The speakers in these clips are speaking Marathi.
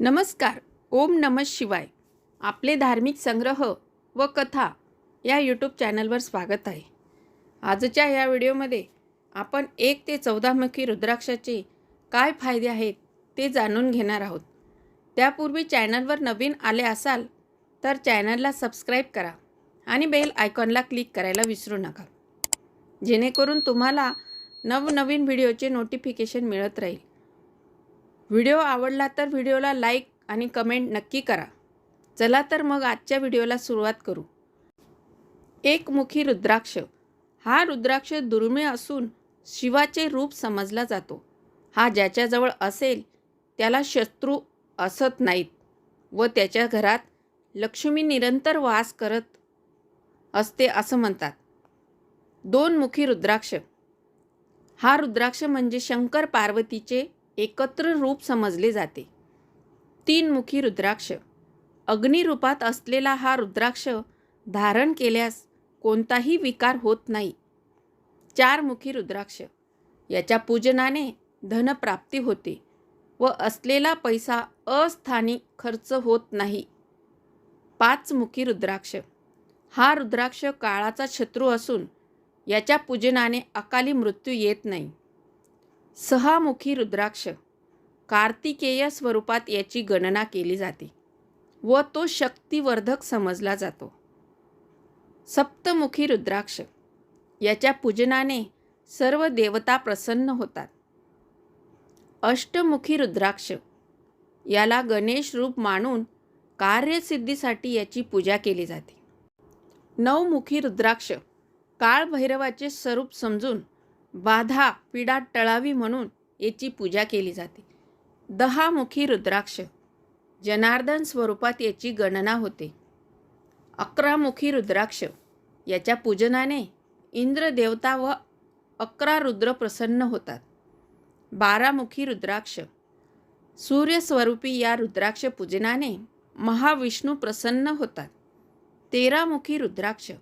नमस्कार ओम नम शिवाय. आपले धार्मिक संग्रह व कथा या यूट्यूब चॅनलवर स्वागत आहे. आजच्या या व्हिडिओमध्ये आपण एक ते चौदामुखी रुद्राक्षाचे काय फायदे आहेत ते जाणून घेणार आहोत. त्यापूर्वी चॅनलवर नवीन आले असाल तर चॅनलला सबस्क्राईब करा आणि बेल आयकॉनला क्लिक करायला विसरू नका. जेणेकरून तुम्हाला नवनवीन व्हिडिओचे नोटिफिकेशन मिळत राहील. व्हिडिओ आवडला तर व्हिडिओला लाईक आणि कमेंट नक्की करा. चला तर मग आजच्या व्हिडिओला सुरुवात करू. एकमुखी रुद्राक्ष. हा रुद्राक्ष दुर्मिळ असून शिवाचे रूप समजला जातो. हा ज्याच्याजवळ असेल त्याला शत्रू असत नाहीत व त्याच्या घरात लक्ष्मी निरंतर वास करत असते असं म्हणतात. दोन मुखी रुद्राक्ष. हा रुद्राक्ष म्हणजे शंकर पार्वतीचे एकत्र रूप समजले जाते. तीनमुखी रुद्राक्ष. अग्निरूपात असलेला हा रुद्राक्ष धारण केल्यास कोणताही विकार होत नाही. चारमुखी रुद्राक्ष. याच्या पूजनाने धनप्राप्ती होते व असलेला पैसा अस्थानी खर्च होत नाही. पाचमुखी रुद्राक्ष. हा रुद्राक्ष काळाचा शत्रू असून याच्या पूजनाने अकाली मृत्यू येत नाही. सहामुखी रुद्राक्ष कार्तिकेय स्वरूपात याची गणना केली जाते व तो शक्तिवर्धक समजला जातो. सप्तमुखी रुद्राक्ष याच्या पूजनाने सर्व देवता प्रसन्न होतात. अष्टमुखी रुद्राक्ष याला गणेश रूप मानून कार्यसिद्धीसाठी याची पूजा केली जाते. नवमुखी रुद्राक्ष काळभैरवाचे स्वरूप समजून बाधा पीडा टळावी म्हणून याची पूजा केली जाते. दहामुखी रुद्राक्ष. जनार्दन स्वरूपात याची गणना होते. अकरामुखी रुद्राक्ष. याच्या पूजनाने इंद्रदेवता व अकरा रुद्र प्रसन्न होतात. बारामुखी रुद्राक्ष. सूर्यस्वरूपी या रुद्राक्ष पूजनाने महाविष्णू प्रसन्न होतात. तेरामुखी रुद्राक्ष.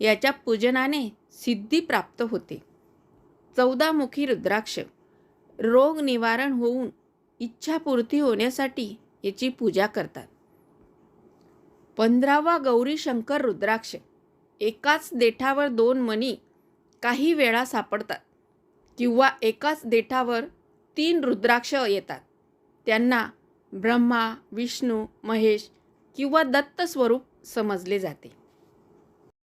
याच्या पूजनाने सिद्धी प्राप्त होते. चौदामुखी रुद्राक्ष. रोग निवारण होऊन इच्छापूर्ती होण्यासाठी याची पूजा करतात. पंधरावा गौरी शंकर रुद्राक्ष. एकाच देठावर दोन मणी काही वेळा सापडतात किंवा एकाच देठावर तीन रुद्राक्ष येतात. त्यांना ब्रह्मा विष्णू महेश किंवा दत्त स्वरूप समजले जाते.